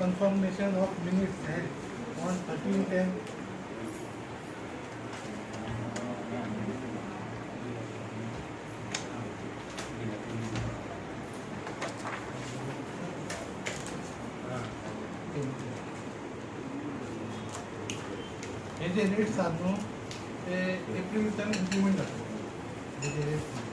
confirmation of minutes held on 13 10 हे जे rates आहेत न्हू ते एप्रिलच्यान इम्प्लिमेंट जातात हे जे rates आहेत.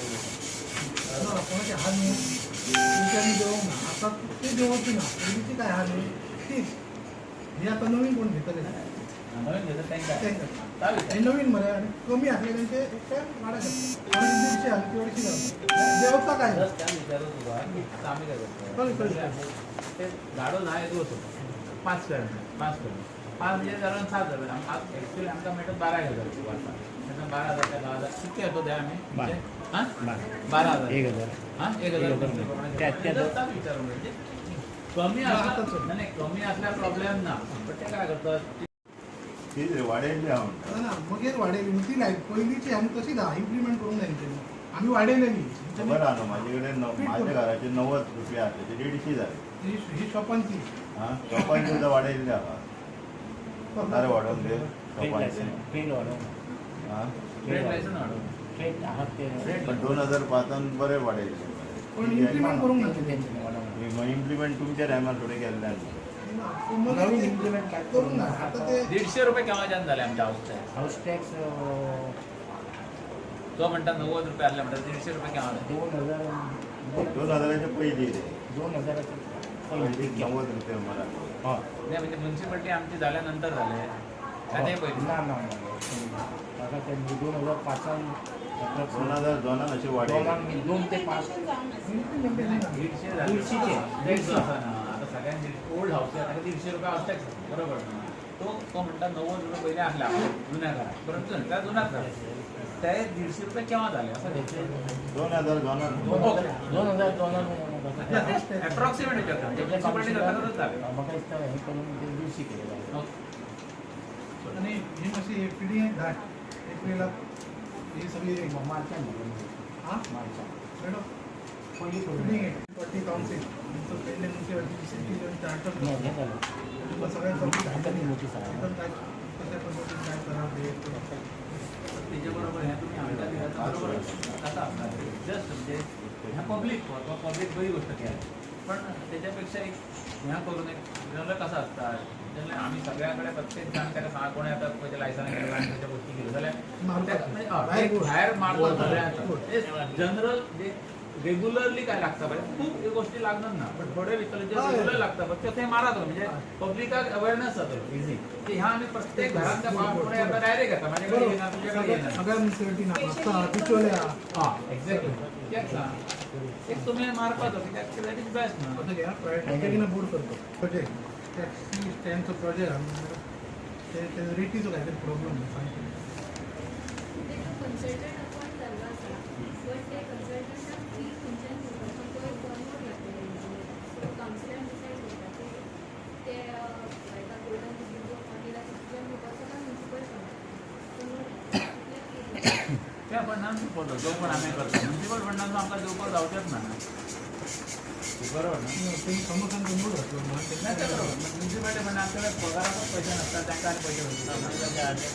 ना, कोणाचे हाल नाही तुमच्यानी देऊ ना आता ते देवाची ना पहिलीची काय आहे तीच हे आता नवीन कोण घेतले हे नवीन मरे आणि कमी असले त्यांचे एक काय वाढा शकतात आणि दीडशे आले तेवढीशी जाऊ देवता काय. झाडो ना येत होतो पाच करण पाच करण पाच म्हणजे धरण सात धरण आम- ऍक्च्युअली आमकां मेळटा बारा हजार बारा हजार ते दहा हजार कितके येतो ते आमी बारा. हां? बारा हजार. एक हजार. हां? एक हजार. त्या- म्हणजे कमी हा, असला आताच. नाही, नाही कमी असल्या प्रॉब्लेम ना. पण ते काय करतात? वाडेल हांव म्हणटा. ना. मग हेच वाढेल. ती नाही पहिलीची आम्ही तशी दा इम्प्लिमेंट करून त्यांनी आम्ही वाढेलेली न्हू. म्हाजे कडेन न- माझ्या घराचे नव्वद रुपया आहा ते देडशी जाले ही शॉपांची. हां? शॉपान सुद्धा वाडयल्ले आहा नारे वाडोवन दे. शॉपांचे. हां? ट्रेड पण दोन हजार पांचान बरे वाडयल्ले पण इम्प्लिमेंट करून जाते त्यांचे वाढव इम्प्लिमेंट तुमच्या टायमार थोडे केल्ले. मग नवीन implement काय करून ना आता ते दीडशे रुपये केव्हाच्यान झाले आमच्या हाऊसचे हाऊस टॅक्स तो म्हणटा नव्वद रुपये आले म्हणटा दीडशे रुपये केव्हा झाले दोन हजार दोन हजाराच्या पयली दोन हजाराचं. पयली नव्वद रुपया मला. हा. नाही म्हणजे म्युन्सिपाल्टी आमची झाल्यानंतर झाले. पहिले. ना ना ना दोन हजार पाचान दोन हजार दोनान असे वाडयले दोन दोन ते पाच. दीडशे झाले. दीडशेचे. दीडशे असं ना. आता सगळ्यांनी ओल्ड हाऊस आहे आता दीडशे रुपये असताच बरोबर. ना तो तो म्हणता नव्वद रुपये पहिले असले आपल्या जुन्या घरात. परंतु त्या जुन्याच घरात ते दीडशे रुपये केव्हा झाले? असं त्याचे दोन हजार दोनान. दोन हजार दोन अप्रॉक्सिमेट विचारतात म्युन्सिपाल्टी सरकारच झाले मग हे करून ते दिवशी केलेलं आहे. ओके. आणि ही कशी पिढी आहे? घाट. एप्रिलला ही सगळी मार्चा हा मार्चा मॅडम पहिली पिढी आहे पट्टी काउन्सिल तुमचं पेंडे मुख्यमंत्री सिटीजन चार्टर नाही हे झालं सगळ्यांचं हाताने मोठी सहा एकदम काय कशा पद्धतीने काय करावं हे ते. त्याच्याबरोबर ह्या तुम्ही आमच्या दिवसाचं बरोबर आता जस्ट म्हणजे ह्या पब्लिक पब्लिक बरी गोष्ट केली पण त्याच्यापेक्षा एक ह्या करून एक जनरल कसं असतात जनरल आम्ही सगळ्याकडे प्रत्येक जण त्याला सांगा कोणी आता पहिले लायसन त्याच्या गोष्टी केल्या झाल्या. म्हणजे, हा, बाहेर बोल. सगळ्यांचं जनरल जे रेग्युलरली काय लागतं पाहिजे खूप गोष्टी लागणार ना पण थोडे. रेग्युलर लागतं पण ते मारा तो म्हणजे पब्लिकाक अवेअरनेस जातो इझी की ह्या आम्ही प्रत्येक आता डायरेक्ट येतात माझ्याकडे हा एक्झॅक्टली एक तुम्ही त्यात दॅट इज बेस्ट ना. प्रायव्हेट बोर्ड करतो. प्रोजेक्ट टॅक्सी स्टँडचं प्रोजेक्ट रेटीचं काहीतरी प्रॉब्लेम सांगतो कन्सल्टंट अपॉइंट झाला असा पण ते कन्सल्टंटाक फी खंयच्यान दिवपाचो तो एक गवर्नमेंट घेतलेलो सो कावन्सिलान डिसायड करता ते ते हेका गोल्डन जुबली ऑफ मागीर सिटीजन दिवपाचो काय म्युन्सिपल त्या फंडान पडलो जो पण आम्ही करतो. म्युन्सिपल फंडान आमकां देवपाक जावचेच ना. बरोबर ना. म्युन्सिपालिटी फंड आमच्याकडे पगाराचोच पैसे नसतात त्यांना आणि पैसे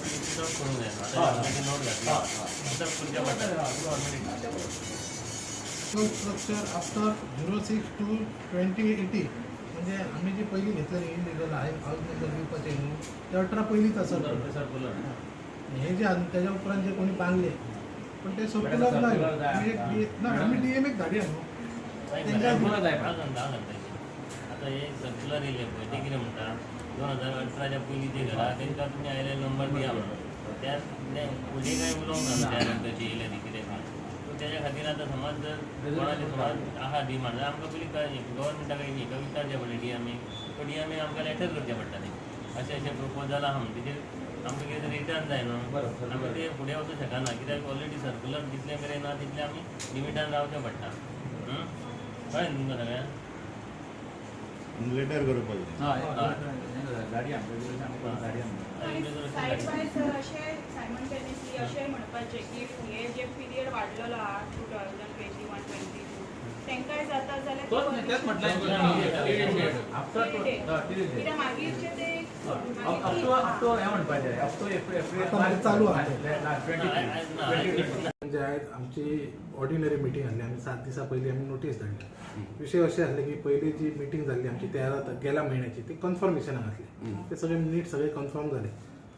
तो structure after zero six two twenty eighty म्हणजे आम्ही जी पहिली घेतलेली इलिगल आहे हाऊस नंबर विकपाचे न्हू ते अठरा पहिलीच असत हे जे आन- त्याच्या उपरांत जे कोणी बांधले पण ते सर्क्युलर नाही. एक डी- आम्ही डीएम एक धाडी. आता हे सर्क्युलर पळय ते कितें म्हणटा दोन हजार अठराच्या पयलीं जे घरा तांकां तुमी आयले नंबर दिया म्हणून. त्या ते फुडें काय उलोवंक ना त्या नंतर जे येयले ती कितें काय सो तेज्या खातीर आतां समज जर कोणाचे समज आहा डिमांड जाल्यार आमकां पयलीं काय गव्हर्मेंटाक हेका विचारचें पडलें डीएमए तो डीएमए आमकां लेटर करचें पडटलें. अशें अशें प्रपोजल आहा म्हणून. तेजेर आमकां कितें रिटर्न जाय न्हू बरोबर, आमी ते फुडें वचूं शकना कित्याक ऑलरेडी सर्क्युलर जितले मेरेन ना तितले आमी लिमिटान रावचें पडटा? कळ्ळें न्ही तुमकां सगळ्यांक लेटर करप पाहिजे हय हय गाडी अशें म्हणपाचें की हे जे पिरियड वाडलेलो आहा two thousand twenty one twenty two तेंकाय जाता जाल्यार ते चालू आहे. ट्वेंटी ट्वेंटी म्हणजे आयज आमची ऑर्डिनरी मिटींग आसली आमी सात दिसा पयलीं आमी नोटीस धाडली विशय अशें आसले की पयली जी मिटींग जाल्ली आमची तेरा ता- गेल्या म्हयन्याची ती कन्फर्मेशनाक आसली ते सगळे नीट सगळे कन्फर्म जाले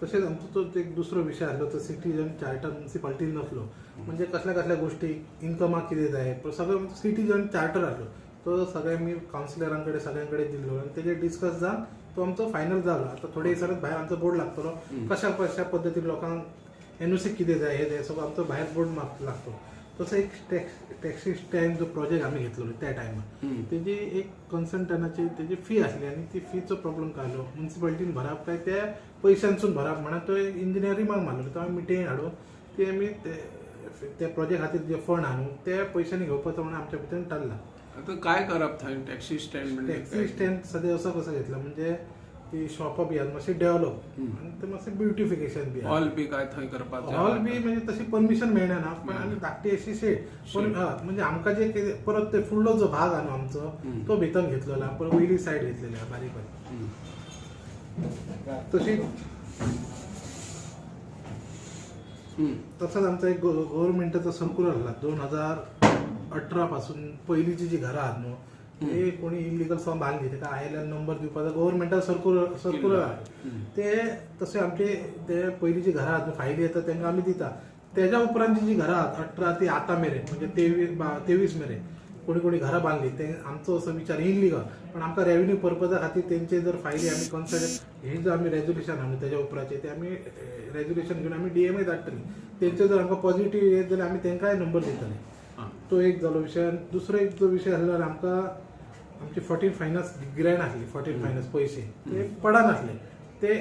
तशेंच आमचो तो एक दुसरो विशय आसलो तो सिटीजन चार्टर म्युन्सिपाल्टीन नसलो. म्हणजे कसल्या कसल्या गोष्टी इन्कमाक कितें जाय तो सगळो सिटीजन चार्टर आसलो तो सगळे आमी कावन्सिलरां कडेन सगळ्यां कडेन दिल्लो आनी तेजेर डिस्कस जावन तो आमचो फायनल जालो आतां थोडे दिसांनी भायर आमचो बोर्ड लागतलो कशा कशा पद्दतीन लोकांक एनओसी कितें जाय हे जाय सगळो आमचो भायर बोर्ड माग लागतो. तसो एक टॅक्स टॅक्सी स्टँड जो प्रोजेक्ट आमी घेतलो त्या टायमार तेजी एक कन्सल्टंटाची तेजी फी आसली आनी ती फीचो प्रॉब्लेम काय आलो? म्युन्सिपाल्टीन भरप काय? त्या पयशांसून भरप. म्हणून तो एक इंजिनियरींग मारलो. तो आमी मिटींग हाडून ती आमी ते- त्या प्रोजेक्ट खातीर जे फंड हाडून त्या पयशांनी घेवपाचो म्हणून आमच्या भितर थारला आता काय करप थंय टॅक्सी स्टँड म्हणजे टॅक्सी? स्टँड सद्या असो कसो घेतला म्हणजे ती शॉपां बी आसा मातशी डेव्हलप. आनी ते मातशें ब्युटिफिकेशन बी. हॉल बी काय थंय करपाचो हॉल बी म्हणजे तशी परमिशन मेळना ना पण. आमी धाकटी अशी शेड पण म्हणजे आमकां जे परत ते फुडलो जो भाग आहा न्हू आमचो. तो भितर घेतलेलो आहा परत वयली सायड घेतलेली आहा बारीक बारीक. तशी. तसंच आमचा एक गव्हर्नमेंटाचा सर्क्युलर आला दोन हजार अठरा पासून पयलींची जी घरां आहात न्हू ते कोणी इलिगल फॉर्म बांदली ताका आय एल एल नंबर दिवपाचो गव्हर्नमेंटा सर्क्युलर सर्क्युलर आहा. ते तसे आमचे ते पयलींची घरां आहात फायली येता तांकां आमी दिता. तेज्या उपरांतची जी घरां आहात अठरा ती आतां मेरेन म्हणजे तेवीस तेवीस मेरेन कोणी कोणी घरां बांदली ते आमचो असो विचार इलिगल पण आमकां रेव्हेन्यू पर्पजा खातीर तेंचे जर फायली आमी कन्सिडर हे जर आमी रेजोल्युशन आहा तेज्या उपराचे ते आमी रेजोल्युशन घेवन आमी डीएमए धाडटली तेंचे जर आमकां पॉझिटिव्ह येत जाल्यार आमी तेंकाय नंबर दितले. तो एक जालो विशय आनी दुसरो एक जो विशय आसलो आमकां आमची फॉर्टीन फायनान्स ग्रँड आसली फॉर्टीन फायनान्स पयशे ते पडनासले ते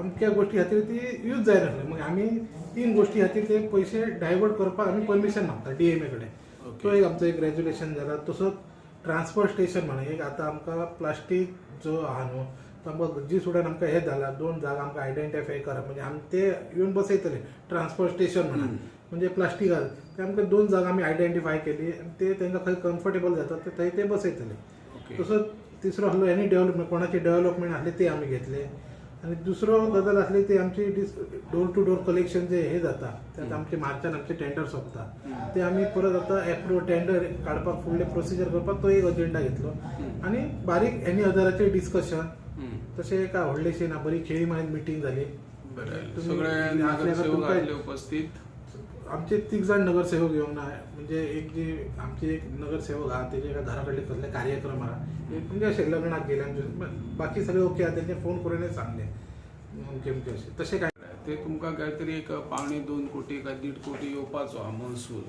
अमक्या गोष्टी खातीर ती यूज जायनासले मग आमी तीन गोष्टी खातीर ते पयशे डायवर्ट करपाक आमी परमिशन मागता डीएमए कडेन. तो एक आमचो एक रेजुलेशन जाला तसोच ट्रान्सपोर्ट स्टेशन म्हणून एक आतां आमकां प्लास्टीक जो आहा न्हू आमकां जी सुड्यान आमकां हे जाला दोन जागा आमकां आयडेंटिफाय करप म्हणजे आमी ते येवन बसयतले. ट्रान्सपोर्ट स्टेशन म्हणून. म्हणजे प्लास्टीक ते आमकां दोन जागा आमी आयडेंटिफाय केली. आनी ते तांकां खंय कम्फर्टेबल जाता. ते थंय ते बसयतले. तसोच तिसरो आसलो एनी डेव्हलपमेंट कोणाची डेव्हलपमेंट आसली ते आमी घेतले. आनी दुसरो गजाल आसली ती आमची डोर टू डोर कलेक्शन जे हे जाता त्यात आमचे मार्चान आमचे टेंडर सोंपता ते आमी परत आतां एप्रूव टेंडर काडपाक फुडले प्रोसिजर करपाक तो एक अजेंडा घेतलो. आनी बारीक एनी अदराचेर डिस्कशन. तशें काय व्हडलेशी ना बरी. खेळी मागीर मिटींग जाली सगळे उपस्थित. आमचे तीग जाण नगरसेवक येऊन ना म्हणजे एक जे आमचे एक नगरसेवक आहा तेजे एका घराकडले कसले कार्यक्रम आहात म्हणजे असे लग्नाक गेले आमचे. बाकी सगळे ओके आहा. तेंचे फोन करून सांगले. अमके अमके अशें तशें काय? ते तुमकां काहीतरी एक पावणे दोन कोटी काय दीड कोटी येवपाचो हा महसूल.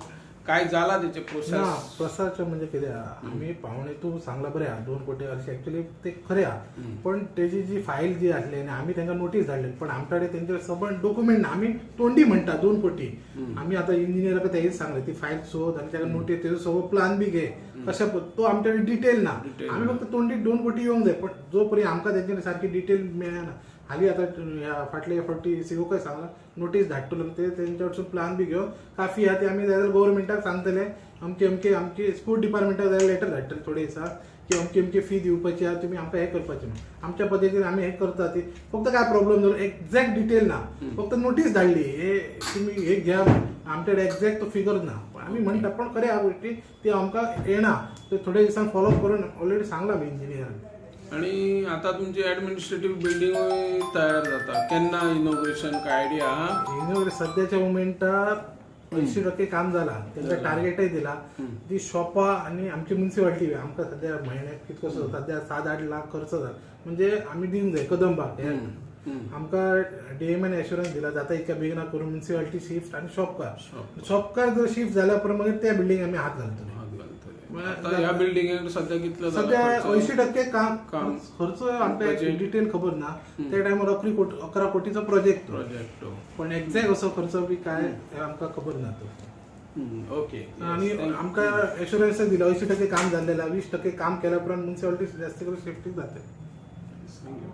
काय जाला त्याचे प्रोसेस प्रसारचं म्हणजे कितें आहा आमी पावणे तूं सांगला बरें आहा दोन कोटी अशें एक्चुअली ते खरें आहा हम्म. पण तेजी जी फायल जी आसली आनी आमी तांकां नोटीस धाडली पण आमच्या कडेन तेंचे सबंद डॉक्युमेंट ना आमी तोंडी म्हणटा दोन कोटी. हम्म. आमी आतां इंजिनियराक तेच सांगले ती फायल सोद आनी ताका नोटीस तेजो सगळो प्लान बी घे. कशा तो आमच्या कडेन डिटेल ना. Detail. आमी ना. फक्त तोंडी दोन कोटी येवंक जाय. पण जो पर्यंत आमकां तेंचे सारकी डिटेल मेळना हालीं आतां ह्या फाटले फावटी काय सांगला नोटीस धाडटलो ते तेंच्या कडसून प्लान बी घेवन काफी आहा ते आमी जाय जाल्यार गोवोरमेंटाक सांगतले. अमके अमके अमके स्पोर्ट डिपार्टमेंटाक जाय लेटर धाडटले थोडे दिसा की अमकी अमकी फी दिवपाची आहा तुमी आमकां हे करपाचें म्हणून. आमच्या पद्दतीन आमी हे करता ती फक्त काय प्रॉब्लेम जालो एक्झॅक्ट डिटेल ना. फक्त नोटीस धाडली. हे तुमी हे घ्या. आमच्याकडे कडेन एक्झॅक्ट तो फिगर ना. आम्ही आमी म्हणटा पण खरें ह्या गोष्टी ती आमकां येना ते थोडे दिसान फॉलोअप करून ऑलरेडी सांगला मी इंजिनियरांनी आणि आता तुमची ऍडमिनिस्ट्रेटिव्ह बिल्डिंग तयार जाता केन्ना इनॉग्रेशन काय आयडिया इनोग्रे सध्याच्या मोमेंटार ऐंशी टक्के काम जाला त्यांचा टार्गेटय दिला. ती शॉपा आणि आमची म्युन्सिपाल्टी आमकां सध्या म्हयन्याक कितको सध्या सात आठ लाख खर्च जाला म्हणजे आमी दिवंक जाय कदंबाक हे हम्म. आमकां डीएमएन एश्युरन्स दिला जाता इतक्या बेगिना करून म्युन्सिपाल्टी शिफ्ट आणि शॉपकार. शॉपकार जर शिफ्ट जाल्या उपरांत मागीर त्या बिल्डिंग आमी हात घालतले. मग आता ह्या बिल्डिंगेक सध्या कितलो सध्या? ऐंशी टक्के काम काम. खर्च Budget. डिटेल खबर ना. त्या टायमार अकरा कोटी अकरा कोटीचो प्रोजेक्ट प्रोजेक्ट पण एक्झॅक्ट असो खर्च बी काय हे आमकां खबर ना तो. ओके आणि आमकां एश्युरन्स दिला अंयशीं टक्के काम जाल्लेला वीस टक्के काम केल्या उपरांत म्युन्सिपालिटी जास्त करून सेफ्टी जाते. थँक्यू